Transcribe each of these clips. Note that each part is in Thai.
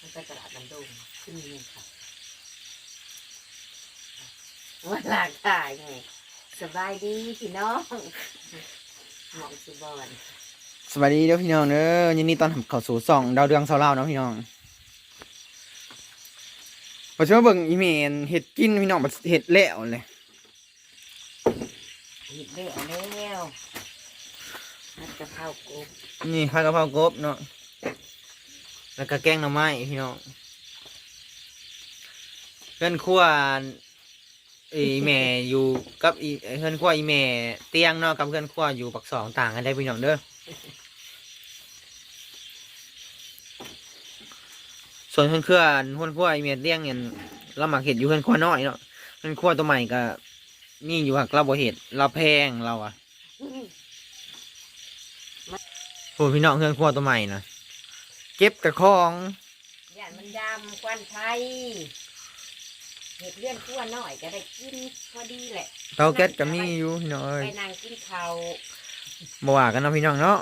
มันไปตลาดลำดงขึ้นนี่ค่ะว่าหลากถ่ายไงสบายดีพี่น้องหมองสุบอนสวัสดีเด้อพี่น้องเด้อยินดีต้อนรับเข้าสู่ช่องดาวเรืองเสาเล่าเนาะพี่น้องพอช่วยเบิ่งอีเมลเห็ดกินพี่น้องบัดเห็ดแล้วเลยหยิบได้เอาแล้ว นัดกะเพรากบนี่ข้าวกะเพรากบเนาะแล้วก็แกงหน่อไม้พี่น้องเพื่อนครัวอีแม่อยู่กับอีเพื่อนครัวอีแม่เตียงเนาะกับเพื่อนครัวอยู่ปักสองต่างกันได้พี่น้องเด้อส่วนเพื่อนครัวเพื่อนครัวอีแม่เตียงเนี่ยเราหมักเห็ดอยู่เพื่อนครัวน้อยเนาะเพื่อนครัวตัวใหม่ก็นี่อยู่หักเราบ่เห็ดเราแพงเราอะ โอ้พี่น้องเพื่อนครัวตัวใหม่นะเก็บกระคองย่านมันดำควันไฟเห็ดเลื่อนขั้วหน่อยก็ได้กินพอดีแหละเตาแก๊สก็มีอยู่พี่น้องเอ้ยไปนั่งกินข้าวบ่ว่ากันเนาะพี่น้องเนาะ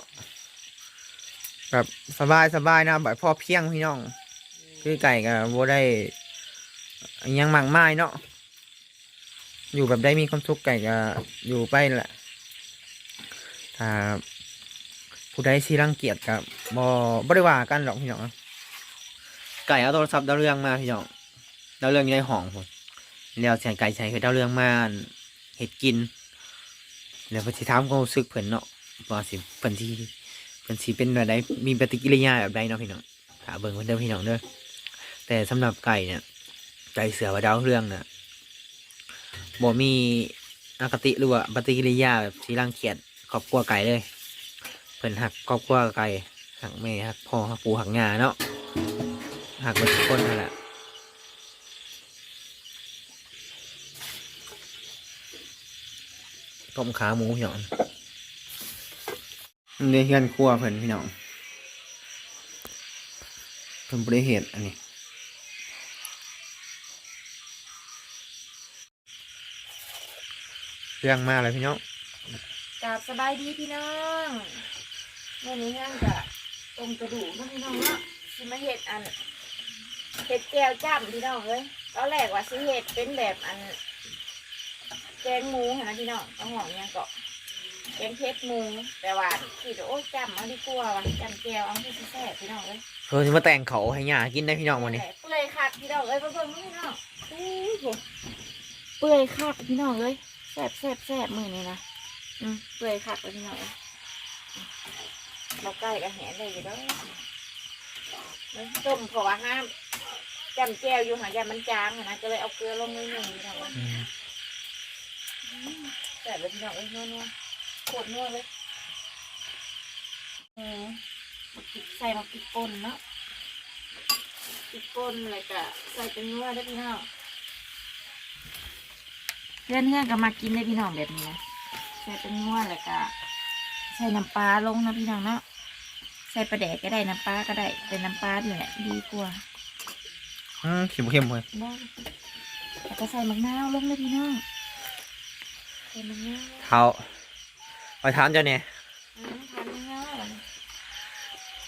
แบบสบายสบายนะแบบพอเพียงพี่น้อง คือไก่ก็บ่ได้อิหยังมากมายเนาะอยู่แบบได้มีความสุขไก่ก็อยู่ไปแหละถ้า ผู้ใดสิรังเกียจก็บ่บ่ได้ว่ากันหรอกพี่น้องไก่เอาโทรศัพท์ดาวเรืองมาพี่น้องดาวเรืองอยู่ในห้องผมแล้วเสียงไก่ใช้คือดาวเรืองมาเฮ็ดกิน แล้วพิ่นสิถามความรู้สึกเพิ่นเนาะว่าสิเพิ่นสิเพิ่นสิเป็นแบบใดมีปฏิกิริยาแบบใดเนาะพี่น้องถ้าเบิ่งเพิ่นเด้อพี่น้องเด้อแต่สำหรับไก่เนี่ยไก่เสือว่าดาวเรืองน่ะบ่มีอคติหรือว่าปฏิกิริยาแบบสิรังเกียจครอบครัวไก่เลย เพิ่นหักครอบครัวไก่หักแม่หักพ่อหักปู่หักย่าเนาะหักเบิดทุกคนนั่นแหละต้มขาหมูพี่น้องนี่เฮือนครัวเพิ่นพี่น้องเพิ่นบ่ได้เฮ็ดอันนี้เรื่องมาเลยพี่น้องกับสบายดีพี่น้อง เมื่อนี้ย่างจะต้มกระดูกเนาะพี่น้องเนาะสิมาเห็ดอันเห็ดแก้วจ้ำพี่น้องเลยตอนแรกว่าสิเห็ดเป็นแบบอันแกงหมูเห็นไหมพี่น้องต้องหอมยังเกาะแกงเพชรหมูแต่ว่าคิดว่าโอ้ยจ้ำเอาดีกว่าว่ะจ้ำแก้วเอาที่แซ่บพี่น้องเลยเพิ่นสิมาแต่งเขาให้ย่ากินได้พี่น้องวันนี้ เปื่อยคักพี่น้องเอ้ยเพิ่งๆพี่น้องอู้หูเปื่อยคักพี่น้องเอ้ยแซ่บแซ่บแซ่บมือนี้นะอืมเปื่อยคักเลยพี่น้องเอ้ย เราใกล้กับแหนได้อยู่แล้วมันต้มเพราะว่าห้ามจำแก้วอยู่หายามันจางอะนะก็เลยเอาเกลือลงนิดหนึ่งพี่น้องเอ้ยอืมแซ่บเลยพี่น้องเอ้ยนัวๆโคตรนัวเลยอืมมาพริกใส่มาพริกป่นเนาะพริกป่นเลยก็ใส่เป็นนัวได้อพี่น้องเพื่อนเพื่อนก็มากินได้พี่น้องแบบนี้นะใส่เป็นนัวเลยก็ใส่น้ำปลาลงนะพี่น้องเนาะใส่ปลาแดกก็ได้น้ำปลาก็ได้เป็นน้ำปลานี่แหละดีกว่าอืมเข้มเข้มเลยบ้างแล้วก็ใส่มะนาวลงเลยพี่น้องใส่มะนาวเท้าไปถามเจ้าเนี่ยอืมทานง่ายๆเลย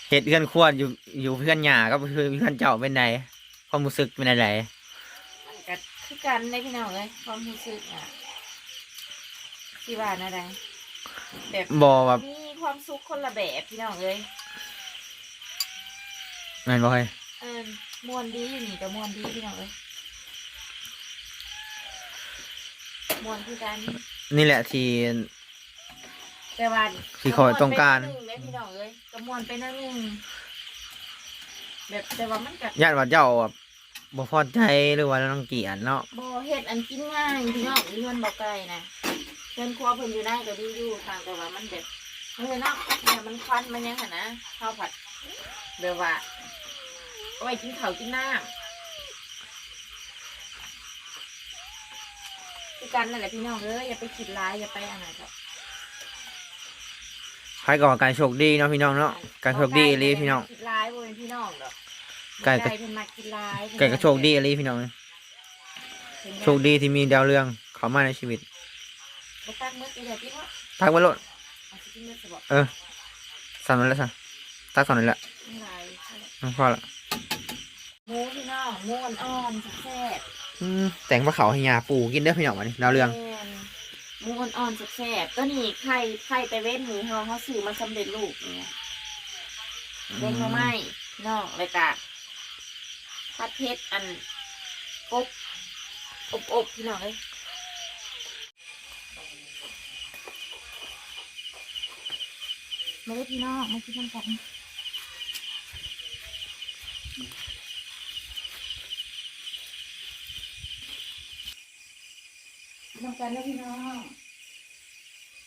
เห็ดเพื่อนครัวอยู่อยู่เพื่อนหย่าก็คือเพื่อนเจ้าเป็นไงความรู้สึกเป็นอะไรมันก็คือกันเลยพี่น้องเลยความรู้สึกอะที่ว่าอะไร แบบบอแบบมีความสุขคนละแบบพี่น้องเลยแม่นบ่เฮ้ยเออมวนดีอยู่นี่แต่มวนดีพี่น้องเลยมวนคือกันนี่แหละที่ แต่ว่าที่คอยต้องการ ม่วนไปนิดนึงเลยพี่น้องเลยก็มวนไปนั่นนึงแบบแต่ว่ามันกับญาติว่าเจ้าแบบบ่พอใจหรือว่ารังเกียจเนาะโบเฮ็ดอันกินง่ายพี่น้องเรือนบ่ไกลนะ เรือนครัวเพิ่นอยู่ได้ก็ดีอยู่ทางแต่ว่ามันแบบเฮ้ยเนาะเนี่ยมันควันมันยังหันนะข้าวผัดเดี๋ยวว่าเอาไว้กินข้าวกินน้ำคือกันนั่นแหละพี่น้องเอ้ยอย่าไปคิดร้ายอย่าไปอะไรครับใครก็ว่าการโชคดีเนาะพี่น้องเนาะการโชคดีอีหลีพี่น้องคิดร้ายบ่เป็นพี่น้องดอกไก่ก็ไก่เพิ่นมากินร้ายแกก็โชคดีอีหลีพี่น้องโชคดีที่มีดาวเรืองเข้ามาในชีวิต บ่ตักมื้อกินได้พี่ว่าทักมาโลดเอาสิกินมื้อสิบ่สั่นมาแล้วสั่นตักก่อนนี่แหละไม่ไรน้องพอละหมูพี่น้องหมูอ่อนๆแซ่บอืมแต่งปลาเขาให้ยาปูกินเด้อพี่น้องวันนี้ดาวเรือง แม่นหมูอ่อนๆแซ่บๆตัวนี้ไข่ไข่แต่เว้นนี้เขาเขาซื้อมาสำเร็จรูปเนี่ยเว้นเขาไม่พี่น้องเลยกะผัดเผ็ดอันกบอบๆพี่น้องเลย มาเลยพี่น้องมากินกันน้ำกันนะพี่น้อง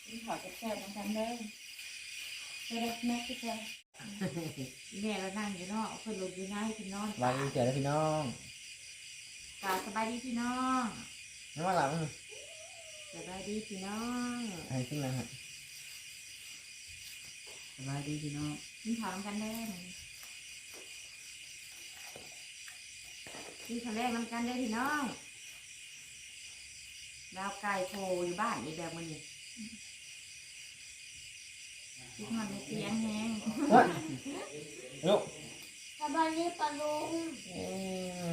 พี่ขอจะแซ่บน้ำกันเลยจะได้แม่ที่แซ่บแม่เรานั่งอยู่เนาะเพิ่นหลุดอยู่ไหนพี่น้องวางเจอแล้วพี่น้องกาสบายดีพี่น้องน้ำว่าหลังสบายดีพี่น้องให้ขึ้นแล้วฮะ สบายดีพี่น้องกินข้าวน้ำกันได้ไหมกินข้าวแรกน้ำกันได้พี่น้องดาวไก่โผล่อยู่บ้านอีแบบมันนี่กินมันในเตียงแห้งลูกสบายดีปะลุงอืม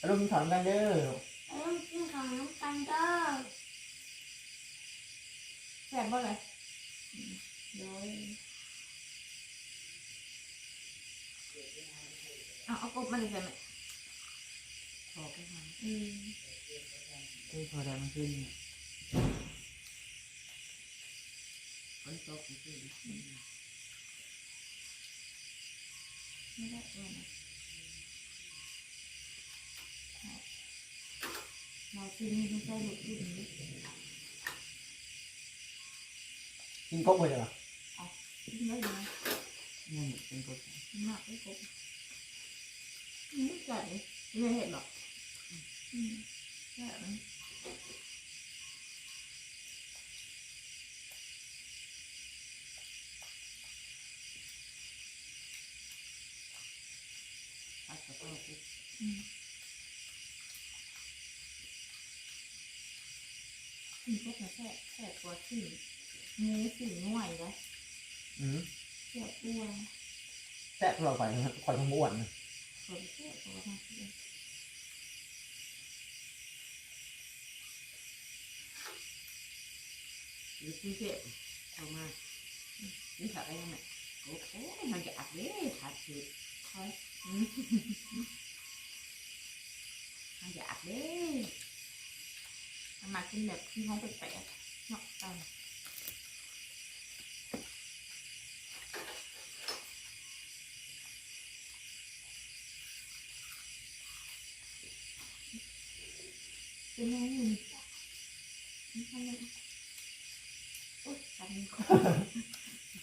อารมณ์ถอนกันเด้อเอ้ยกินข้าวน้ำกันเด้อแซ่บบ่เลย โดยเอาเอากบมาเลยใช่ไหมพอไปหาอืมเอ้ยพอได้มันขึ้นเนี่ยฝนตกมันขึ้นไม่ได้เลยนะเราที่นี่ไม่ใช่หลุดรุ่นนี้กินกบเลยเหรอกินได้เลยนะนั่นเป็นกฎกินมากไม่กบอืมจัด เลยไม่เห็นหรอกอืมแซ่บนะปัดกระเป๋าปุ๊บอืมกินกบนะแซ่บแซ่บกว่าสิ่งหมูสิ่งง่วยนะอืมแซ่บอ้วนแซ่บเราไปนะครับคอยขมอ้วนนะคนแซ่บกว่าทั้งสิ้นหรือที่เจ็บเข้ามานี่ถักอะไรไหมโอ้โหมันจะอัดเลยถัดสุดคอยมันจะอัดเลยเอามากินแบบที่ห้องแปลกๆเนาะตามเป็นยังไงอยู่นี่ทำไมโอ๊ย จับมือ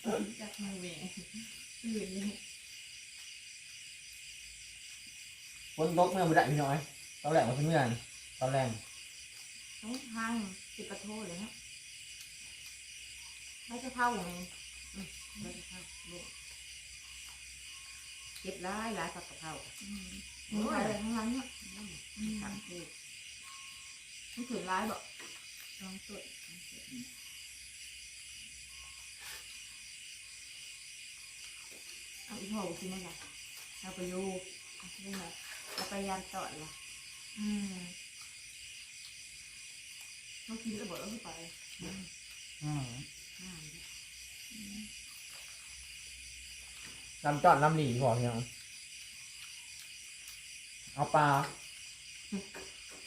คอจับมือแหวงตื่นเลยฝนตกเมื่อไม่ได้พี่น้อยตอนแรกมันเป็นเมื่อไงตอนแรกน้องทางติดประโทษเลยเนาะไม่จะเท่าไงแล้วก็เข้าโลกเก็บร้ายร้ายกับกระเพราอืมหนูอะไรทั้งนั้นเนี่ยอืมทำคือมันถือร้ายบอกลองตรวจ เอาอีกห่อกินไหมล่ะเอาไปยู่เอาไปเลยเอาไปยามต่อล่ะอืมเรากินแล้วบอกเราไปอืมอืมห้ามด้วยลำจอดลำหลีพอพี่น้องเอาปลา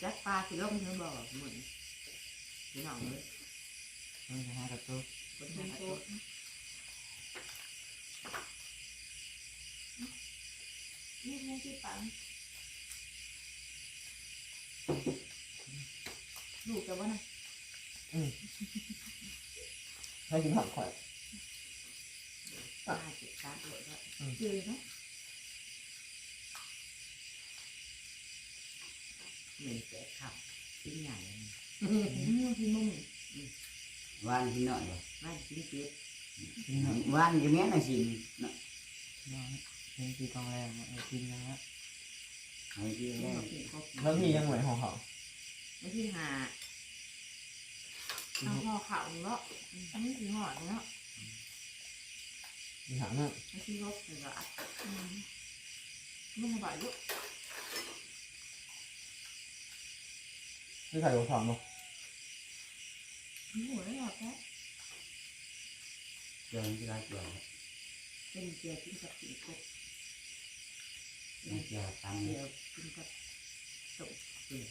จัดปลาสิลงเธอบอกเหมือนพี่น้องเลยอืมฮะกระตุ้คนกิทาตัว นี่นี่ที่ปังลูกจะว่าไงให้กินผักข่อยปลาจิตตาตัวด้วยเจอเนาะเหม็นแก่ขับชิ้นใหญ่อืมที่มุมวันที่น้อยบ่บ้านชิ้นเล็กวันที่แม่น่ะสิเนาะ เป็นกีกองแรงกินนะฮะไอ้ที่ๆแรแล้วกพี่ก็แล้วพี่ยังเหมือนของเขาไม่ที่หาเอาห่อขาวเนาะอันนี้คือห่อเนาะมีหางอะไม่ใช่รถเลยก็อัดไม่สบายลูกนี่ไข่ของทองบ่หัวได้หรอแค่เจอที่ไรเจอ เป็นเกียวกินกับสีกบมันจะทำเกียวกินกับสุกเกียว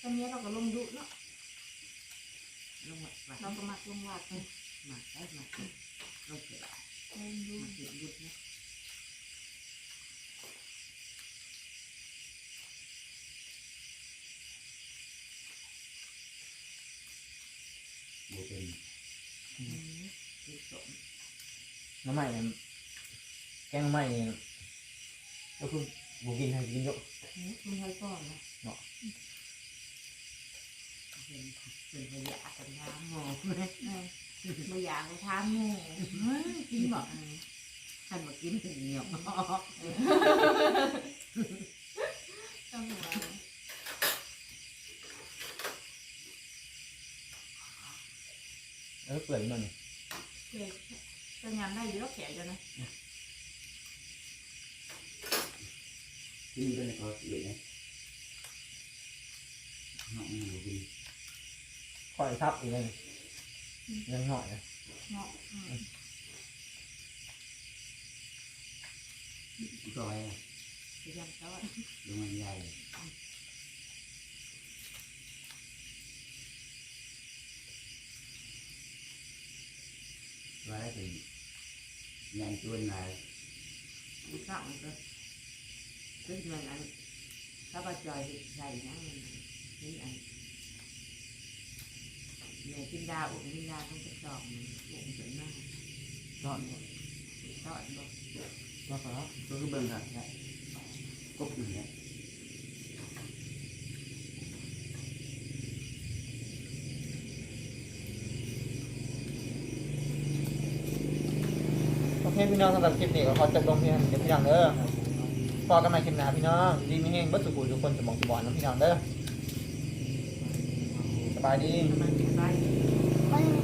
ตอนนี้เราก็ลงดุเนาะลงมาเราก็มักลงวัดไปมาได้มาลงเสือลงดุมาเสือยุดนาะ บูเป็น ติดสม น้ำใหม่เนี่ยแกงน้ำใหม่นี่ก็คือบูกินให้กินเยอะคุณให้ก่อน นะเป็นเป็นขยะกันน้ำหมอ ไม่อยากไปทานหมู กินบอกท่านมากินถึงเหนียว ต้องหัว แล้วเปื่อยมัน เด็กจะงานได้เยอะแขกจะนะ ที่นี่ก็เลยก็เสียนะน้องบูเป็น คอยทับอีกเลยยังหน่อยนะ เนาะ ซอย พยายามก็ ลงมันใหญ่ว่าถึงใหญ่ตัวไหน อุตส่าห์ก็ขึ้นเงินอันถ้าว่าจอยใส่นะนี่อันเนี่ยกินดาอุ่นกินดาต้อง กระสอบมันอุ่นจนหน้านอนทอดบอกนอนครับก็คือเบิ่งครับกบอยู่เนี่ย โอเคพี่น้องสำหรับคลิปนี้ก็ขอจบลงเพียงเดี๋ยวพี่น้องเด้อพอกันใหม่คลิปหน้าพี่น้องดีมีแห้งบัสุกุทุกคนสมองสมบอนนะพี่น้องเด้อสบายดีสบายไม่